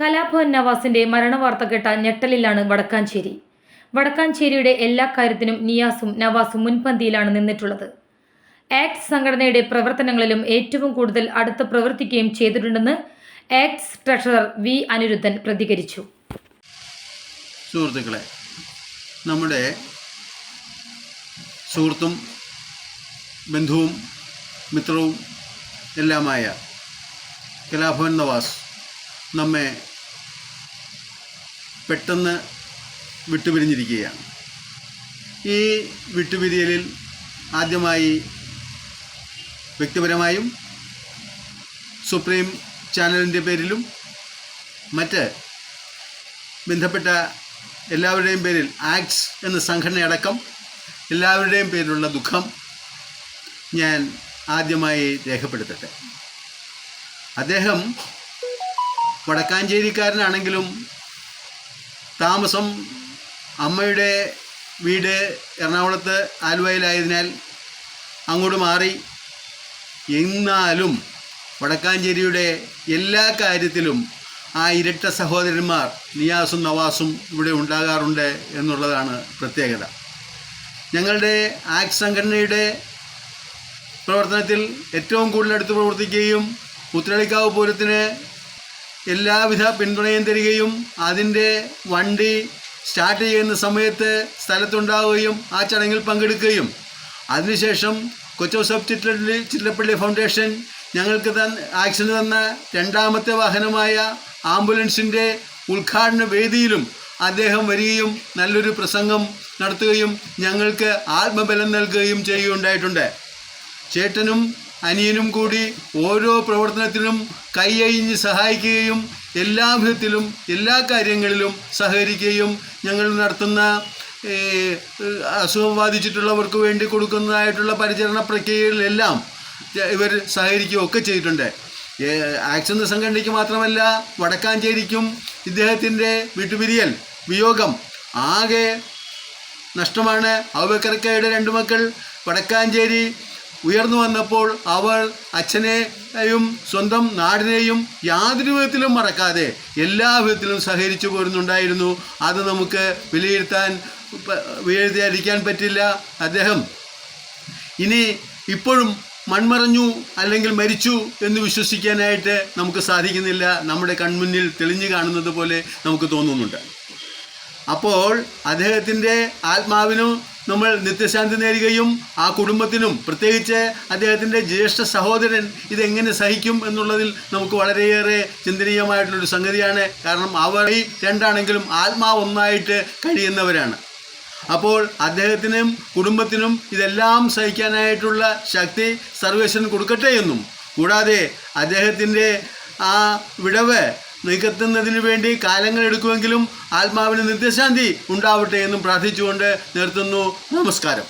കലാഭവൻ നവാസിന്റെ മരണവാർത്ത കേട്ട ഞെട്ടലിലാണ് വടക്കാഞ്ചേരി. വടക്കാഞ്ചേരിയുടെ എല്ലാ കാര്യത്തിനും നിയാസും നവാസും മുൻപന്തിയിലാണ് നിന്നിട്ടുള്ളത്. ആക്ട് സംഘടനയുടെ പ്രവർത്തനങ്ങളിലും ഏറ്റവും കൂടുതൽ അടുത്ത് പ്രവർത്തിക്കുകയും ചെയ്തിട്ടുണ്ടെന്ന് ആക്ട്സ് ട്രഷറർ വി അനിരുദ്ധൻ പ്രതികരിച്ചു. സുഹൃത്തുക്കളെ നമ്മുടെ സുഹൃത്തും ബന്ധുവും മിത്രവും എല്ലാമായ കലാഭവൻ നവാസ് നമ്മെ പെട്ടെന്ന് വിട്ടുപിരിഞ്ഞിരിക്കുകയാണ്. ഈ വിട്ടുപിരിയലിൽ ആദ്യമായി വ്യക്തിപരമായും സുപ്രീം ചാനലിന്റെ പേരിലും മറ്റ് ബന്ധപ്പെട്ട എല്ലാവരുടെയും പേരിൽ ആക്ട്സ് എന്ന സംഘടനയടക്കം എല്ലാവരുടെയും പേരിലുള്ള ദുഃഖം ഞാൻ ആദ്യമായി രേഖപ്പെടുത്തട്ടെ. അദ്ദേഹം വടക്കാഞ്ചേരിക്കാരനാണെങ്കിലും താമസം അമ്മയുടെ വീട് എറണാകുളത്ത് ആലുവയിലായതിനാൽ അങ്ങോട്ട് മാറി. എന്നാലും വടക്കാഞ്ചേരിയുടെ എല്ലാ കാര്യത്തിലും ആ ഇരട്ട സഹോദരന്മാർ നിയാസും നവാസും ഇവിടെ ഉണ്ടാകാറുണ്ട് എന്നുള്ളതാണ് പ്രത്യേകത. ഞങ്ങളുടെ ആക്ട് സംഘടനയുടെ പ്രവർത്തനത്തിൽ ഏറ്റവും കൂടുതൽ അടുത്ത് പ്രവർത്തിക്കുകയും പുത്തളിക്കാവ് പൂരത്തിന് എല്ലാവിധ പിന്തുണയും തരികയും അതിന്റെ വണ്ടി സ്റ്റാർട്ട് ചെയ്യുന്ന സമയത്ത് സ്ഥലത്തുണ്ടാവുകയും ആ ചടങ്ങിൽ പങ്കെടുക്കുകയും. അതിനുശേഷം കൊച്ചോസഫ് ചിറ്റപ്പള്ളി ചിറ്റപ്പള്ളി ഫൗണ്ടേഷൻ ഞങ്ങൾക്ക് തന്ന ആക്സിന് തന്ന രണ്ടാമത്തെ വാഹനമായ ആംബുലൻസിന്റെ ഉദ്ഘാടന വേദിയിലും അദ്ദേഹം വരികയും നല്ലൊരു പ്രസംഗം നടത്തുകയും ഞങ്ങൾക്ക് ആത്മബലം നൽകുകയും ചെയ്യുകയുണ്ടായിട്ടുണ്ട്. ചേട്ടനും അനിയനും കൂടി ഓരോ പ്രവർത്തനത്തിനും കൈയഴിഞ്ഞ് സഹായിക്കുകയും എല്ലാ വിധത്തിലും എല്ലാ കാര്യങ്ങളിലും സഹകരിക്കുകയും ഞങ്ങൾ നടത്തുന്ന അസുഖം ബാധിച്ചിട്ടുള്ളവർക്ക് വേണ്ടി കൊടുക്കുന്നതായിട്ടുള്ള പരിചരണ പ്രക്രിയകളിലെല്ലാം ഇവർ സഹകരിക്കുകയും ഒക്കെ ചെയ്തിട്ടുണ്ട്. ആക്ഷൻ സംഘടനയ്ക്ക് മാത്രമല്ല വടക്കാഞ്ചേരിക്കും ഇദ്ദേഹത്തിന്റെ വിട്ടുപിരിയൽ വിയോഗം ആകെ നഷ്ടമാണ്. അബൂബക്കർക്കയുടെ രണ്ട് മക്കൾ വടക്കാഞ്ചേരി ഉയർന്നു വന്നപ്പോൾ അവൾ അച്ഛനെയും സ്വന്തം നാടിനെയും യാതൊരു വിധത്തിലും മറക്കാതെ എല്ലാ വിധത്തിലും സഹകരിച്ചു പോരുന്നുണ്ടായിരുന്നു. അത് നമുക്ക് വിലയിരുത്താൻ വിലയിരുത്തിയിരിക്കാൻ പറ്റില്ല. അദ്ദേഹം ഇനി ഇപ്പോഴും മൺമറഞ്ഞു അല്ലെങ്കിൽ മരിച്ചു എന്ന് വിശ്വസിക്കാനായിട്ട് നമുക്ക് സാധിക്കുന്നില്ല. നമ്മുടെ കൺമുന്നിൽ തെളിഞ്ഞു കാണുന്നത് പോലെ നമുക്ക് തോന്നുന്നുണ്ട്. അപ്പോൾ അദ്ദേഹത്തിന്റെ ആത്മാവിനും നമ്മൾ നിത്യശാന്തി നേരുകയും ആ കുടുംബത്തിനും പ്രത്യേകിച്ച് അദ്ദേഹത്തിന്റെ ജ്യേഷ്ഠ സഹോദരൻ ഇതെങ്ങനെ സഹിക്കും എന്നുള്ളതിൽ നമുക്ക് വളരെയേറെ ചിന്തനീയമായിട്ടുള്ളൊരു സംഗതിയാണ്. കാരണം അവർ ഈ രണ്ടാണെങ്കിലും ആത്മാവ് ഒന്നായിട്ട് കഴിയുന്നവരാണ്. അപ്പോൾ അദ്ദേഹത്തിനും കുടുംബത്തിനും ഇതെല്ലാം സഹിക്കാനായിട്ടുള്ള ശക്തി സർവേശ്വരൻ കൊടുക്കട്ടെ എന്നും. കൂടാതെ അദ്ദേഹത്തിന്റെ ആ വിടവ് നികത്തുന്നതിന് വേണ്ടി കാലങ്ങൾ എടുക്കുമെങ്കിലും ആത്മാവിന് നിത്യശാന്തി ഉണ്ടാവട്ടെ എന്നും പ്രാർത്ഥിച്ചുകൊണ്ട് നിർത്തുന്നു. നമസ്കാരം.